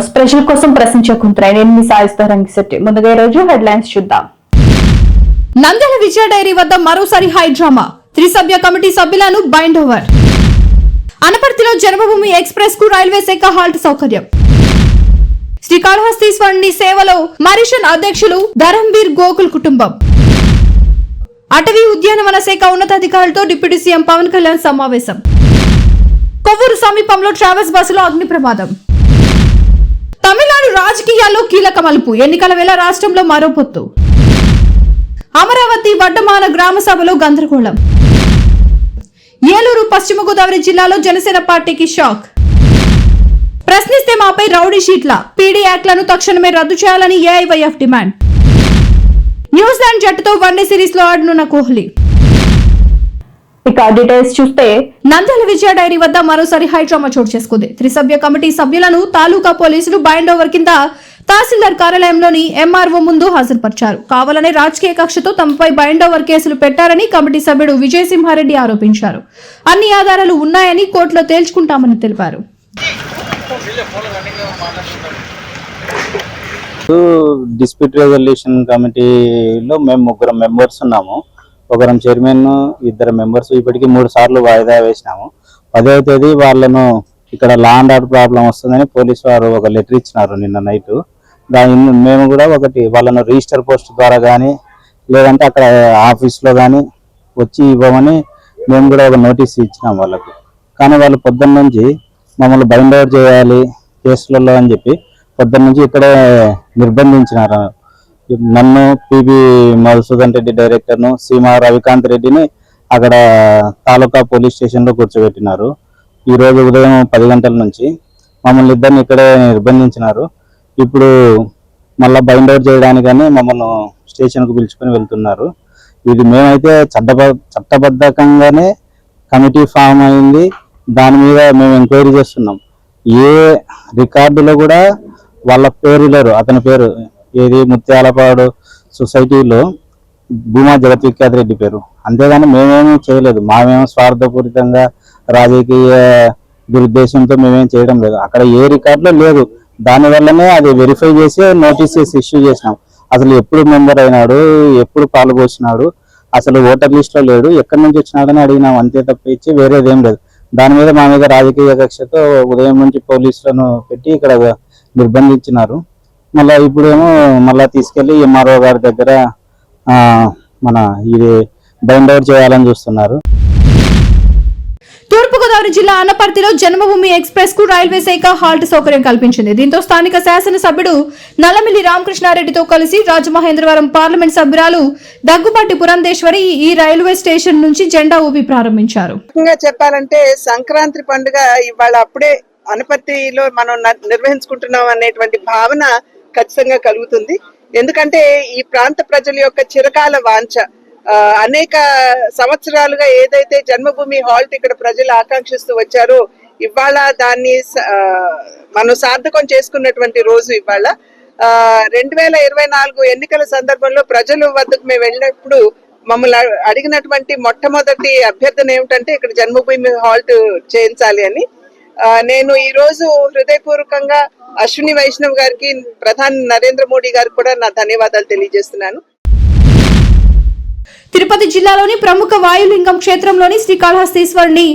Welcome news ప్రజల కోసం ప్రశ్నించకుంటున్నాయి నేను మీ సాయిస్తా రంగిశెట్టి ముందుగా రోజు హెడ్ లైన్స్ చూద్దాం. నంద్యాల విజయ డైరీ వద్ద మరోసారి హై డ్రామా. త్రిసభ్య కమిటీ సభ్యులను బైండ్ ఓవర్. అనపర్తిలో జన్మభూమి ఎక్స్ప్రెస్కు రైల్వే శాఖ హాల్ట్ సౌకర్యం. శ్రీకాళహస్తీశ్వరుని సేవలో మరిషన్ అధ్యక్షులు ధరంబీర్ గోకుల్ కుటుంబం. అటవీ ఉద్యానవన శాఖ ఉన్నతాధికారులతో డిప్యూటీ సీఎం పవన్ కళ్యాణ్ సమావేశం. కొవ్వూరు సమీపంలో ట్రావెల్స్ బస్సులో అగ్ని ప్రమాదం. రాజకీయాల్లో కీలక మలుపు. ఎన్నికల వేళ రాష్ట్రంలో మరో పొత్తు. అమరావతి వడ్డమాన గ్రామ సభలో గందరగోళం. ఏలూరు పశ్చిమ గోదావరి జిల్లాలో జనసేన పార్టీకి షాక్. ప్రశ్నిస్తే మాపై రౌడీ షీట్ల. పీడీ యాక్ట్లను తక్షణమే రద్దు చేయాలని ఏఐవైఎఫ్ డిమాండ్. న్యూజిలాండ్ జట్టుతో వన్డే సిరీస్లో ఆడనున్న కోహ్లీ. ఇక డీటెయిల్స్ చూస్తే నంద్యాల విజయ డైరీ వద్ద మరోసారి హైడ్రామా చోటు చేసుకుంది. త్రిసభ్య కమిటీ సభ్యులను తాలూకా పోలీసులు బైండ్ ఓవర్ కింద తహసీల్దార్ కార్యాలయంలోని ఎంఆర్ఓ ముందు హాజరుపరిచారు. కావాలనే రాజకీయ కక్షతో తమపై బైండ్ ఓవర్ కేసులు పెట్టారని కమిటీ సభ్యుడు విజయసింహారెడ్డి ఆరోపించారు. అన్ని ఆధారాలు ఉన్నాయని కోర్టులో తేల్చుకుంటామని తెలిపారు. డిస్ప్యూట్ రెజల్యూషన్ కమిటీలో మేము ముగ్గురం మెంబర్స్ ఉన్నాము. ఒకరం చైర్మన్ ఇద్దరు మెంబర్స్ ఇప్పటికీ మూడు సార్లు వాయిదా వేసినాము. పదవ తేదీ వాళ్ళను ఇక్కడ లాండ్ ఆర్డర్ ప్రాబ్లం వస్తుందని పోలీసు వారు ఒక లెటర్ ఇచ్చినారు నిన్న నైట్. దాని మేము కూడా ఒకటి వాళ్ళను రిజిస్టర్ పోస్ట్ ద్వారా కానీ లేదంటే అక్కడ ఆఫీస్లో కానీ వచ్చి ఇవ్వమని మేము కూడా ఒక నోటీస్ ఇచ్చినాం వాళ్ళకు. కానీ వాళ్ళు పొద్దున్న నుంచి మమ్మల్ని బైండ్ అవుట్ చేయాలి కేసులలో అని చెప్పి పొద్దున్న నుంచి ఇక్కడే నిర్బంధించినారు. నన్ను పిబి మధుసూదన్ రెడ్డి డైరెక్టర్ను సీమా రవికాంత్ రెడ్డిని అక్కడ తాలూకా పోలీస్ స్టేషన్లో కూర్చోబెట్టినారు. ఈ రోజు ఉదయం పది గంటల నుంచి మమ్మల్ని ఇద్దరిని ఇక్కడే నిర్బంధించినారు. ఇప్పుడు మళ్ళా బైండ్ అవుట్ చేయడానికని మమ్మల్ని స్టేషన్కు పిలుచుకొని వెళ్తున్నారు. ఇది మేమైతే చట్టబ చట్టబద్ధకంగానే కమిటీ ఫామ్ అయింది. దాని మీద మేము ఎంక్వైరీ చేస్తున్నాం. ఏ రికార్డులో కూడా వాళ్ళ పేరు లేరు అతని పేరు ఏది ముత్యాలపాడు సొసైటీలో భూమా జగత్విఖ్యాత్ రెడ్డి పేరు. అంతేగాని మేమేమీ చేయలేదు. మామేమో స్వార్థపూరితంగా రాజకీయ దురుద్దేశంతో మేమేం చేయడం లేదు. అక్కడ ఏ రికార్డులో లేదు. దానివల్లనే అది వెరిఫై చేసి నోటీసెస్ ఇష్యూ చేసినాం. అసలు ఎప్పుడు మెంబర్ అయినాడు ఎప్పుడు పాల్గొచ్చినాడు అసలు ఓటర్ లిస్ట్లో లేడు ఎక్కడి నుంచి వచ్చినాడని అడిగినాం. అంతే తప్పించి వేరేదేం లేదు. దాని మీద మా మీద రాజకీయ కక్షతో ఉదయం నుంచి పోలీసులను పెట్టి ఇక్కడ నిర్బంధించినారు. మళ్ళా ఇప్పుడేమో మళ్ళా తీసుకెళ్ళి ఎంఆర్ఓ గారి దగ్గర ఆ, మన ఇది బైండ్ అవుట్ చేయాలని చూస్తున్నారు. తూర్పుగోదావరి జిల్లా అనపర్తిలో జన్మభూమి ఎక్స్ప్రెస్కు రైల్వే శాఖ హాల్ట్ సౌకర్యం కల్పించింది. దీంతో స్థానిక శాసనసభ్యుడు నల్లమిల్లి రామకృష్ణారెడ్డితో కలిసి రాజమహేంద్రవరం పార్లమెంట్ సభ్యురాలు దగ్గుబాటి పురంధేశ్వరి ఈ రైల్వే స్టేషన్ నుంచి జెండా ఊపి ప్రారంభించారు. ముఖ్యంగా చెప్పాలంటే సంక్రాంతి పండుగ ఇవాళ అప్పుడే అనపర్తిలో మనం నిర్వహించుకుంటున్నాం అనేటువంటి భావన ఖచ్చితంగా కలుగుతుంది. ఎందుకంటే ఈ ప్రాంత ప్రజల యొక్క చిరకాల వాంఛ అనేక సంవత్సరాలుగా ఏదైతే జన్మభూమి హాల్ట్ ఇక్కడ ప్రజలు ఆకాంక్షిస్తూ వచ్చారో ఇవాళ దాన్ని మనం సార్థకం చేసుకున్నటువంటి రోజు ఇవాళ. రెండు వేల ఇరవై నాలుగు ఎన్నికల సందర్భంలో ప్రజలు వద్దకు మేము వెళ్ళినప్పుడు మమ్మల్ని అడిగినటువంటి మొట్టమొదటి అభ్యర్థన ఏమిటంటే ఇక్కడ జన్మభూమి హాల్ట్ చేయించాలి అని. నేను ఈ రోజు హృదయపూర్వకంగా అశ్విని వైష్ణవ్ గారికి ప్రధాని నరేంద్ర మోడీ గారికి కూడా నా ధన్యవాదాలు తెలియజేస్తున్నాను. తిరుపతి జిల్లాలోని ప్రముఖ వాయులింగం క్షేత్రంలోని శ్రీకాళహస్తీశ్వరుని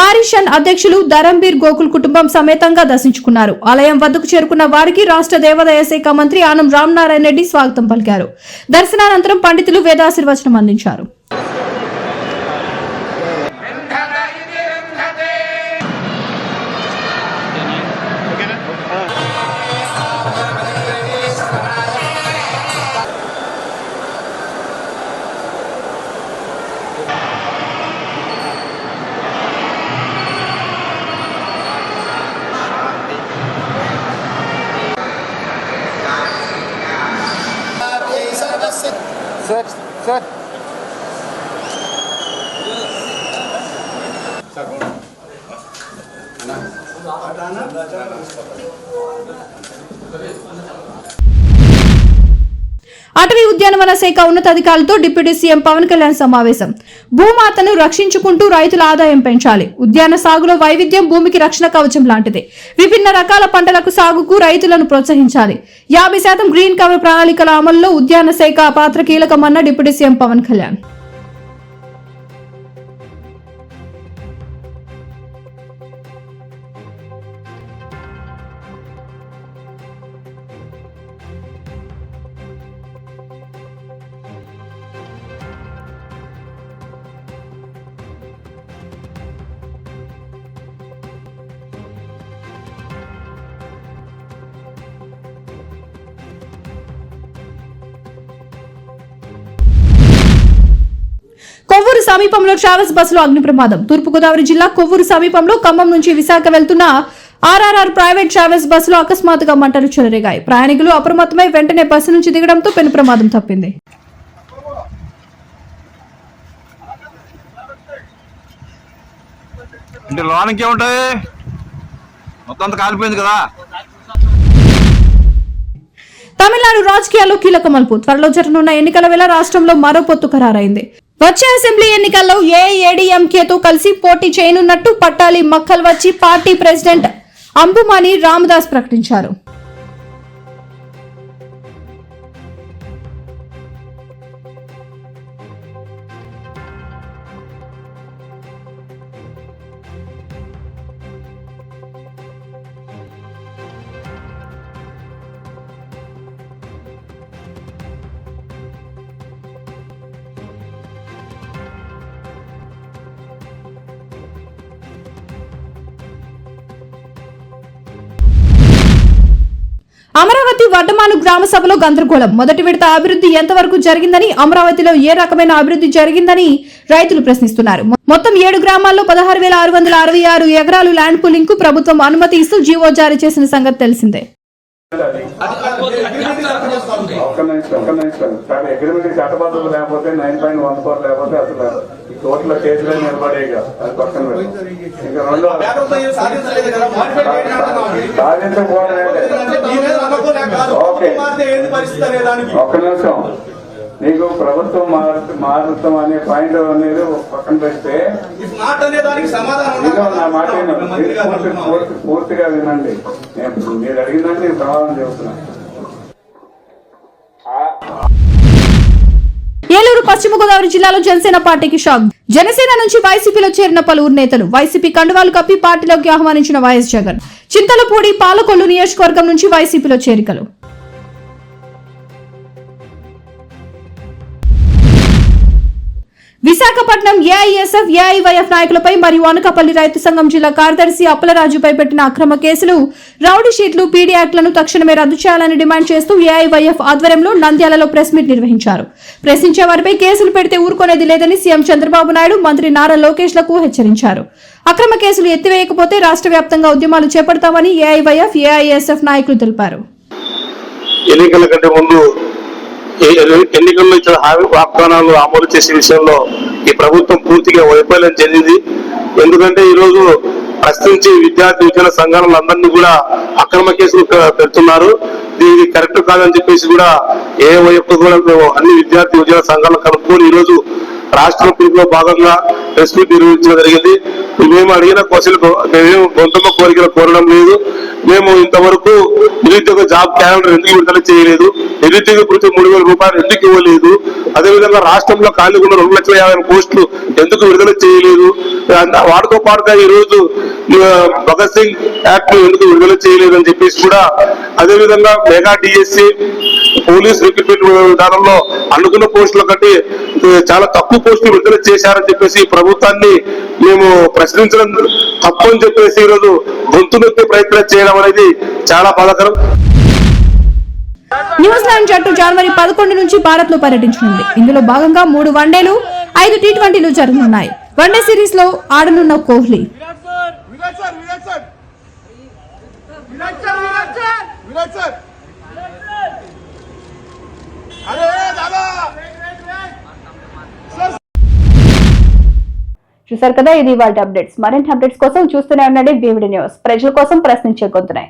మారిషన్ అధ్యక్షులు ధరంబీర్ గోకుల్ కుటుంబం సమేతంగా దర్శించుకున్నారు. ఆలయం వద్దకు చేరుకున్న వారికి రాష్ట్ర దేవాదాయ శాఖ మంత్రి ఆనం రామనారాయణ రెడ్డి స్వాగతం పలికారు. దర్శనానంతరం పండితులు వేదాశీర్వచనం అందించారు. అటవీ ఉద్యానవన శాఖ ఉన్నతాధికారులతో డిప్యూటీ సీఎం పవన్ కళ్యాణ్ సమావేశం. భూమాతను రక్షించుకుంటూ రైతుల ఆదాయం పెంచాలి. ఉద్యాన సాగులో వైవిధ్యం భూమికి రక్షణ కవచం లాంటిది. విభిన్న రకాల పంటలకు సాగుకు రైతులను ప్రోత్సహించాలి. యాభై శాతం గ్రీన్ కవర్ ప్రణాళికల అమలులో ఉద్యాన శాఖ పాత్ర కీలకమన్న డిప్యూటీ సీఎం పవన్ కళ్యాణ్. సమీపంలో ట్రావెల్స్ బస్సులో అగ్ని ప్రమాదం. తూర్పుగోదావరి జిల్లా కొవ్వూరు సమీపంలో ఖమ్మం నుంచి విశాఖ వెళ్తున్న ఆర్ఆర్ఆర్ ప్రైవేట్ ట్రావెల్స్ బస్సులో అకస్మాత్తుగా మంటలు చెలరేగాయి. ప్రయాణికులు అప్రమత్తమై వెంటనే బస్సు నుంచి దిగడంతో పెను ప్రమాదం తప్పింది. అంటే లోనికి ఏముంటాయి మొత్తం అంతా కాలిపోయింది కదా? తమిళనాడు రాజకీయాల్లో కీలక మలుపు త్వరలో జరగనున్న ఎన్నికల వేళ రాష్ట్రంలో మరో పొత్తు ఖరారైంది. వచ్చే అసెంబ్లీ ఎన్నికల్లో ఏఐఏడీఎంకేతో కలిసి పోటీ చేయనున్నట్టు పట్టాలి మక్కల్ వచ్చి పార్టీ ప్రెసిడెంట్ అంబుమాని రామదాస్ ప్రకటించారు. అమరావతి వర్ధమాను గ్రామ సభలో గందరగోళం మొదటి విడత అభివృద్ధి ఎంతవరకు జరిగిందని అమరావతిలో ఏ రకమైన అభివృద్ధి జరిగిందని రైతులు ప్రశ్నిస్తున్నారు మొత్తం ఏడు గ్రామాల్లో పదహారు వేల ఆరు వందల అరవై ఆరు ఎకరాలు ల్యాండ్ పూలింగ్కు ప్రభుత్వం అనుమతి ఇస్తూ జీవో జారీ చేసిన సంగతి తెలిసిందే లేకపోతే నైన్ పాయింట్ వన్ ఫోర్ లేకపోతే అసలు కోర్టులో కేసులే నిలబడేగా అది పక్కన ఒక్క నిమిషం. నీకు ప్రభుత్వం మారు మారుతాం అనే పాయింట్ అనేది పక్కన పెడితే ఇదిగో నా మాట పూర్తిగా వినండి. నేను మీరు అడిగిందంటే నేను సమాధానం చెబుతున్నాను ఏలూరు పశ్చిమ గోదావరి జిల్లాలో జనసేన పార్టీకి షాక్. జనసేన నుంచి వైసీపీలో చేరిన పలువురు నేతలు వైసీపీ కండువాలు కప్పి పార్టీలోకి ఆహ్వానించిన వైఎస్ జగన్. చింతలపూడి పాలకొల్లు నియోజకవర్గం నుంచి వైసీపీలో చేరికలు. విశాఖపట్నం ఏఐఎస్ఎఫ్ ఏఐవైఎఫ్ నాయకులపై మరియు అనకాపల్లి రైతు సంఘం జిల్లా కార్యదర్శి అప్పలరాజుపై పెట్టిన అక్రమ కేసులు రౌడీ షీట్లు పీడీ యాక్ట్లను తక్షణమే రద్దు చేయాలని డిమాండ్ చేస్తూ ఏఐవైఎఫ్ ఆధ్వర్యంలో నంద్యాలలో ప్రెస్ మీట్ నిర్వహించారు. ప్రశ్నించే వారిపై కేసులు పెడితే ఊరుకునేది లేదని సీఎం చంద్రబాబు నాయుడు మంత్రి నారా లోకేష్లకు హెచ్చరించారు. అక్రమ కేసులు ఎత్తివేయకపోతే రాష్ట్ర వ్యాప్తంగా ఉద్యమాలు చేపడతామని ఏఐవైఎఫ్ ఏఐఎస్ఎఫ్ నాయకులు తెలిపారు. ఎన్నికల కంటే ముందు ఎన్నికల్లో ఇచ్చిన హామీ వాగ్దానాలు అమలు చేసే విషయంలో ఈ ప్రభుత్వం పూర్తిగా వైఫల్యం చెందింది. ఎందుకంటే ఈ రోజు విద్యార్థి విద్యా సంఘాలందరినీ కూడా అక్రమ కేసులు పెడుతున్నారు. దీనికి కరెక్ట్ కాదని చెప్పేసి కూడా ఏ వైపు కూడా మేము అన్ని విద్యార్థి విద్యా సంఘాలను కలుపుకొని ఈ రోజు రాష్ట్ర పిలుపులో భాగంగా ప్రెస్ మీట్ నిర్వహించడం జరిగింది. మేము అడిగిన క్వశ్చన్ మేము గొంతమ్మ కోరికలు కోరడం లేదు. మేము ఇంతవరకు నిరుద్యోగ జాబ్ క్యాలెండర్ ఎందుకు విడుదల చేయలేదు? నిరుద్యోగ గురించి మూడు వేల రూపాయలు ఎందుకు ఇవ్వలేదు? అదేవిధంగా రాష్ట్రంలో ఖాళీగా ఉన్న రెండు లక్షల యాభై పోస్టులు ఎందుకు విడుదల చేయలేదు? వాటితో పాటుగా ఈ రోజు భగత్ సింగ్ యాక్ట్ ఎందుకు విడుదల చేయలేదు అని చెప్పేసి కూడా అదేవిధంగా మెగా డిఎస్సి పోలీస్ రిక్రూట్మెంట్ విధానంలో అనుకున్న పోస్టుల కంటే చాలా తక్కువ పోస్టులు విడుదల చేశారని చెప్పేసి ప్రభుత్వాన్ని మేము ప్రశ్నించడం తప్పు అని చెప్పేసి ఈరోజు గొంతు నొక్కే ప్రయత్నం చేయడం అనేది చాలా బాధాకరం. న్యూజిలాండ్ జట్టు జనవరి పదకొండు నుంచి భారత్లో పర్యటించనుంది. ఇందులో భాగంగా మూడు వన్డేలు ఐదు టీ ట్వంటీలు జరగనున్నాయి. వన్డే సిరీస్లో ఆడనున్న కోహ్లీ. చూశారు కదా ఇది వాళ్ళ అప్డేట్స్ మరింత అప్డేట్స్ కోసం చూస్తూనే ఉండండి. బీవిడి న్యూస్ ప్రజల కోసం ప్రశ్నించే గొంతున్నాయి